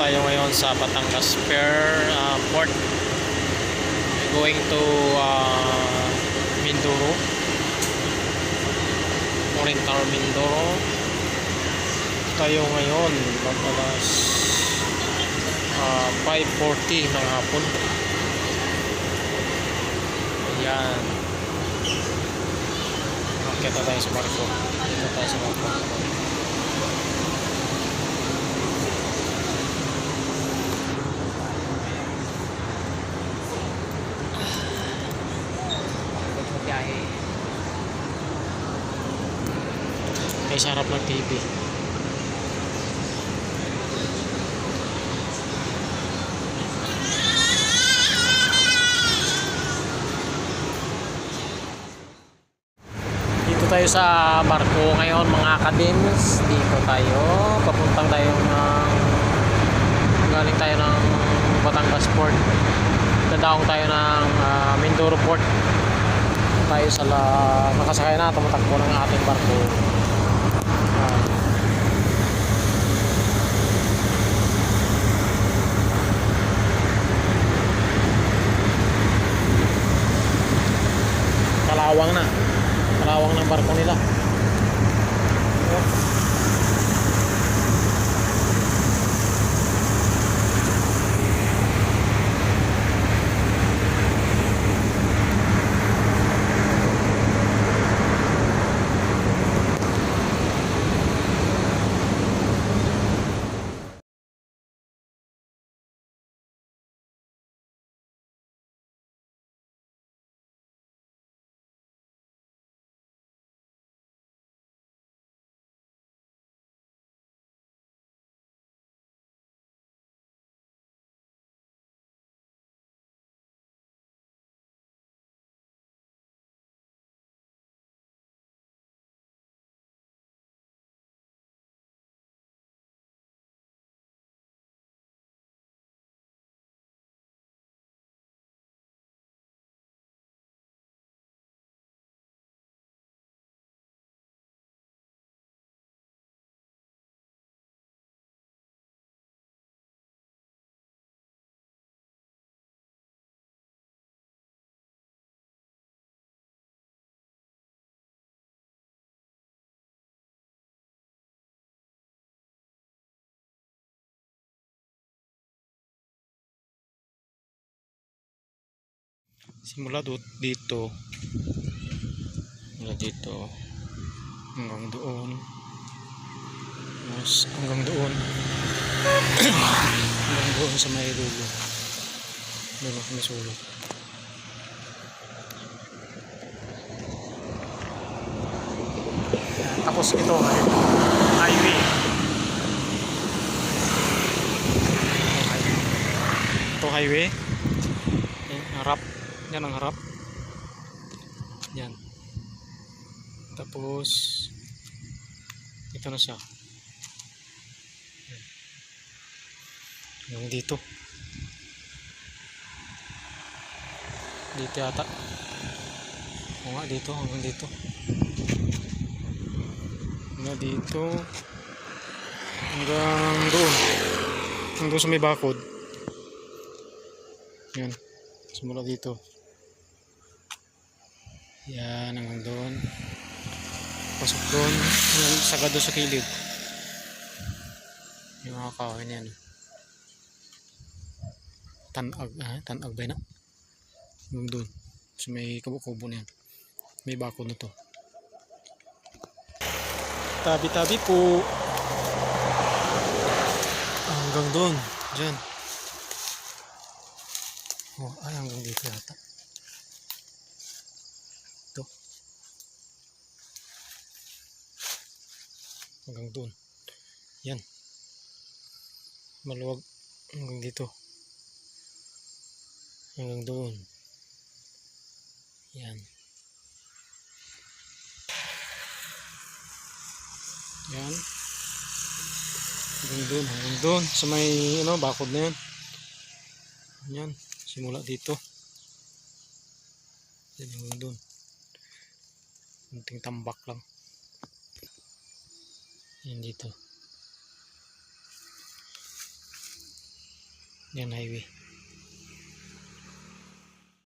tayo ngayon sa Batangas Pier uh, Port. Going to uh, Mindoro. Oriental Mindoro. Tayo ngayon mag uh, 5.40 ng hapon. Ayan. Akit na tayo sa barko. Dito tayo sa barko. Kay sa harap ng TV. Dito tayo sa barko ngayon mga kadims. Dito tayo. Papuntang tayo ng galing tayo ng Batangas Port. Dadaong tayo ng ah, Mindoro Port. Tayo sa la, nakasakay na tumatakbo ng ating barko. Kalawang na kalawang ng barko nila Oh. Simula do- dito. Mula dito. Hanggang doon. Tapos hanggang doon. Hanggang doon sa may dulo. Doon ako may sulok. Tapos ito highway. Ito highway. Harap yan ang harap. Yan. Tapos ito na siya. Hanggang dito. Dito yata. O nga dito hanggang dito. Hanggang dito. Hanggang doon. Hanggang sa may bakod. Yan. Simula dito yan hanggang doon. Pasok doon. Yan, sagad doon sa kilid yung mga kahoy na yan. Tanag ah, tanag ba na hanggang doon. Sa may kubo-kubo na may bakod na to. Tabi-tabi po. Hanggang doon. Dyan oh ay hanggang dito yata hanggang doon. Yan. Maluwag hanggang dito. Hanggang doon. Yan. Yan. Hanggang doon hanggang doon. Sa may ano bakod na yan. Yan. Simula dito. Yan hanggang doon. Kunting tambak lang yan dito. Yan highway.